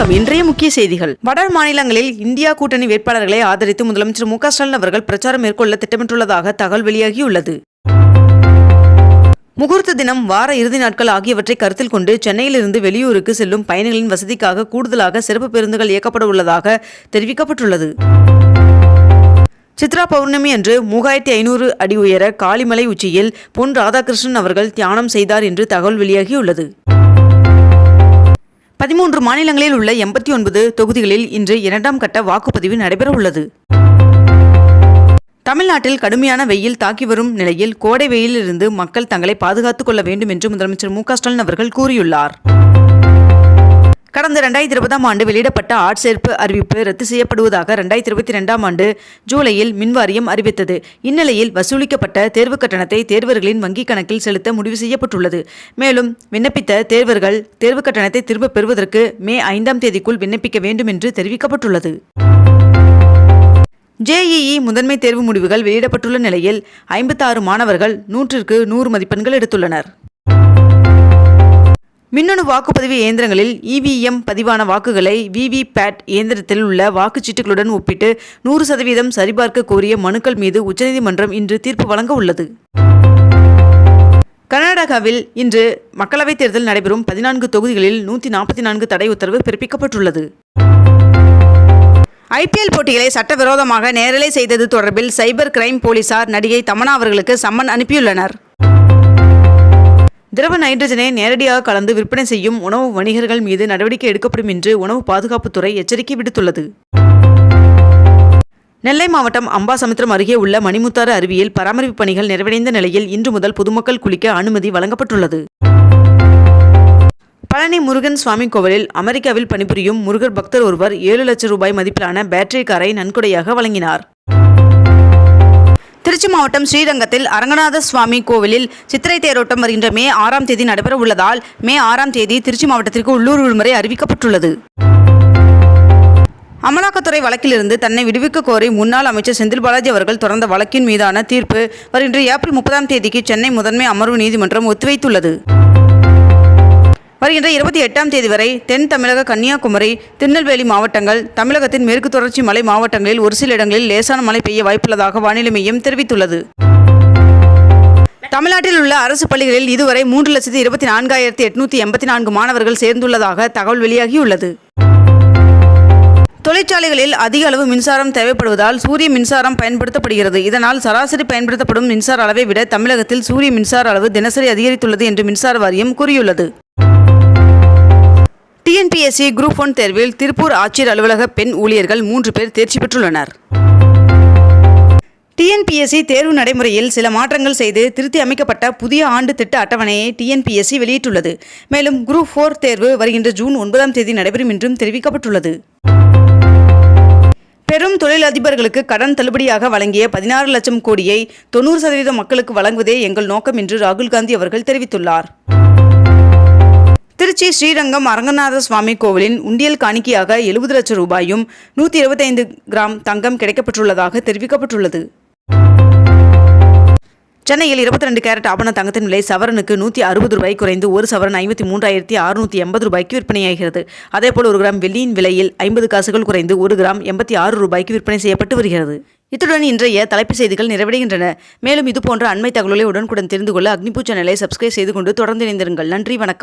வணக்கம். இன்றைய முக்கிய செய்திகள். வட மாநிலங்களில் இந்தியா கூட்டணி வேட்பாளர்களை ஆதரித்து முதலமைச்சர் மு ஸ்டாலின் அவர்கள் பிரச்சாரம் மேற்கொள்ள திட்டமிட்டுள்ளதாக தகவல் வெளியாகியுள்ளது. முகூர்த்த தினம் வார இறுதி நாட்கள் ஆகியவற்றை கருத்தில் கொண்டு சென்னையிலிருந்து வெளியூருக்கு செல்லும் பயணிகளின் வசதிக்காக கூடுதலாக சிறப்பு பேருந்துகள் இயக்கப்பட உள்ளதாக தெரிவிக்கப்பட்டுள்ளது. சித்ரா பௌர்ணமி அன்று மூவாயிரத்தி ஐநூறு அடி உயர காளிமலை உச்சியில் பொன் ராதாகிருஷ்ணன் அவர்கள் தியானம் செய்தார் என்று தகவல் வெளியாகியுள்ளது. பதிமூன்று மாநிலங்களில் உள்ள எண்பத்தி ஒன்பது தொகுதிகளில் இன்று இரண்டாம் கட்ட வாக்குப்பதிவு நடைபெற உள்ளது தமிழ்நாட்டில் கடுமையான வெயில் தாக்கி வரும் நிலையில் கோடை வெயிலிருந்து மக்கள் தங்களை பாதுகாத்துக் கொள்ள வேண்டும் என்று முதலமைச்சர் மு க ஸ்டாலின் அவர்கள் கூறியுள்ளார். கடந்த ரெண்டாயிரத்தி இருபதாம் ஆண்டு வெளியிடப்பட்ட ஆட்சேர்ப்பு அறிவிப்பு ரத்து செய்யப்படுவதாக ரெண்டாயிரத்தி இருபத்தி ரெண்டாம் ஆண்டு ஜூலையில் மின்வாரியம் அறிவித்தது. இந்நிலையில் வசூலிக்கப்பட்ட தேர்வு கட்டணத்தை தேர்வர்களின் வங்கிக் கணக்கில் செலுத்த முடிவு செய்யப்பட்டுள்ளது. மேலும் விண்ணப்பித்த தேர்வர்கள் தேர்வு கட்டணத்தை திரும்பப் பெறுவதற்கு மே ஐந்தாம் தேதிக்குள் விண்ணப்பிக்க வேண்டும் என்று தெரிவிக்கப்பட்டுள்ளது. ஜேஇஇ முதன்மை தேர்வு முடிவுகள் வெளியிடப்பட்டுள்ள நிலையில் ஐம்பத்தாறு மாணவர்கள் நூற்றிற்கு நூறு மதிப்பெண்கள் எடுத்துள்ளனர். மின்னணு வாக்குப்பதிவு இயந்திரங்களில் இவிஎம் பதிவான வாக்குகளை விவிபேட் இயந்திரத்தில் உள்ள வாக்குச்சீட்டுகளுடன் ஒப்பிட்டு நூறு சதவீதம் சரிபார்க்க கோரிய மனுக்கள் மீது உச்சநீதிமன்றம் இன்று தீர்ப்பு வழங்க உள்ளது. கர்நாடகாவில் இன்று மக்களவைத் தேர்தல் நடைபெறும் பதினான்கு தொகுதிகளில் நூற்றி நாற்பத்தி நான்கு தடை உத்தரவு பிறப்பிக்கப்பட்டுள்ளது. ஐபிஎல் போட்டிகளை சட்டவிரோதமாக நேரலை செய்தது தொடர்பில் சைபர் கிரைம் போலீசார் நடிகை தமனா அவர்களுக்கு சம்மன் அனுப்பியுள்ளனர். திரவ நைட்ரஜனை நேரடியாக கலந்து விற்பனை செய்யும் உணவு வணிகர்கள் மீது நடவடிக்கை எடுக்கப்படும் என்று உணவு பாதுகாப்புத்துறை எச்சரிக்கை விடுத்துள்ளது. நெல்லை மாவட்டம் அம்பாசமுத்திரம் அருகே உள்ள மணிமுத்தாறு அருவியில் பராமரிப்பு பணிகள் நிறைவடைந்த நிலையில் இன்று முதல் பொதுமக்கள் குளிக்க அனுமதி வழங்கப்பட்டுள்ளது. பழனி முருகன் சுவாமி கோவிலில் அமெரிக்காவில் பணிபுரியும் முருகர் பக்தர் ஒருவர் ஏழு லட்சம் ரூபாய் மதிப்பிலான பேட்டரி காரை நன்கொடையாக வழங்கினார். திருச்சி மாவட்டம் ஸ்ரீரங்கத்தில் அரங்கநாத சுவாமி கோவிலில் சித்திரை தேரோட்டம் வருகின்ற மே ஆறாம் தேதி நடைபெற உள்ளதால் மே ஆறாம் தேதி திருச்சி மாவட்டத்திற்கு உள்ளூர் விடுமுறை அறிவிக்கப்பட்டுள்ளது. அமலாக்கத்துறை வழக்கிலிருந்து தன்னை விடுவிக்க கோரி முன்னாள் அமைச்சர் செந்தில் பாலாஜி அவர்கள் தொடர்ந்த வழக்கின் மீதான தீர்ப்பு வருகின்ற ஏப்ரல் முப்பதாம் தேதிக்கு சென்னை முதன்மை அமர்வு நீதிமன்றம் ஒத்திவைத்துள்ளது. வருகின்ற இருபத்தி எட்டாம் தேதி வரை தென் தமிழக கன்னியாகுமரி திருநெல்வேலி மாவட்டங்கள் தமிழகத்தின் மேற்கு தொடர்ச்சி மலை மாவட்டங்களில் ஒரு சில இடங்களில் லேசான மழை பெய்ய வாய்ப்புள்ளதாக வானிலை மையம் தெரிவித்துள்ளது. தமிழ்நாட்டில் உள்ள அரசு பள்ளிகளில் இதுவரை மூன்று லட்சத்தி இருபத்தி நான்காயிரத்தி எட்நூத்தி எண்பத்தி நான்கு மாணவர்கள் சேர்ந்துள்ளதாக தகவல் வெளியாகியுள்ளது. தொழிற்சாலைகளில் அதிக அளவு மின்சாரம் தேவைப்படுவதால் சூரிய மின்சாரம் பயன்படுத்தப்படுகிறது. இதனால் சராசரி பயன்படுத்தப்படும் மின்சார அளவை விட தமிழகத்தில் சூரிய மின்சார அளவு தினசரி அதிகரித்துள்ளது என்று மின்சார வாரியம் கூறியுள்ளது. டிஎன்பிஎஸ்சி குரூப் ஒன் தேர்வில் திருப்பூர் ஆட்சியர் அலுவலக பெண் ஊழியர்கள் மூன்று பேர் தேர்ச்சி பெற்றுள்ளனர். டிஎன்பிஎஸ்சி தேர்வு நடைமுறையில் சில மாற்றங்கள் செய்து திருத்தி அமைக்கப்பட்ட புதிய ஆண்டு திட்ட அட்டவணையை டிஎன்பிஎஸ்சி வெளியிட்டுள்ளது. மேலும் குரூப் ஃபோர் தேர்வு வருகின்ற ஜூன் ஒன்பதாம் தேதி நடைபெறும் என்றும் தெரிவிக்கப்பட்டுள்ளது. பெரும் தொழிலதிபர்களுக்கு கடன் தள்ளுபடியாக வழங்கிய பதினாறு லட்சம் கோடியை தொண்ணூறு சதவீத மக்களுக்கு வழங்குவதே எங்கள் நோக்கம் என்று ராகுல் காந்தி அவர்கள் தெரிவித்துள்ளார். திருச்சி ஸ்ரீரங்கம் அரங்கநாத சுவாமி கோவிலின் உண்டியல் காணிக்கையாக எழுபது லட்சம் ரூபாயும் நூற்றி இருபத்தைந்து கிராம் தங்கம் கிடைக்கப்பட்டுள்ளதாக தெரிவிக்கப்பட்டுள்ளது. சென்னையில் இருபத்தி ரெண்டு கேரட் ஆபண தங்கத்தின் விலை சவரனுக்கு நூற்றி அறுபது ரூபாய் குறைந்து ஒரு சவரன் ஐம்பத்தி மூன்றாயிரத்தி அறுநூற்றி எண்பது ரூபாய்க்கு விற்பனையாகிறது. அதேபோல் ஒரு கிராம் வெள்ளியின் விலையில் ஐம்பது காசுகள் குறைந்து ஒரு கிராம் எண்பத்தி ஆறு ரூபாய்க்கு விற்பனை செய்யப்பட்டு வருகிறது. இத்துடன் இன்றைய தலைப்புச் செய்திகள் நிறைவடைகின்றன. மேலும் இதுபோன்ற அண்மை தகவலை உடனுக்குடன் தெரிந்து கொள்ள அக்னிபூ சேனலை சப்ஸ்கிரைப் செய்து கொண்டு தொடர்ந்து இணைந்திருங்கள். நன்றி வணக்கம்.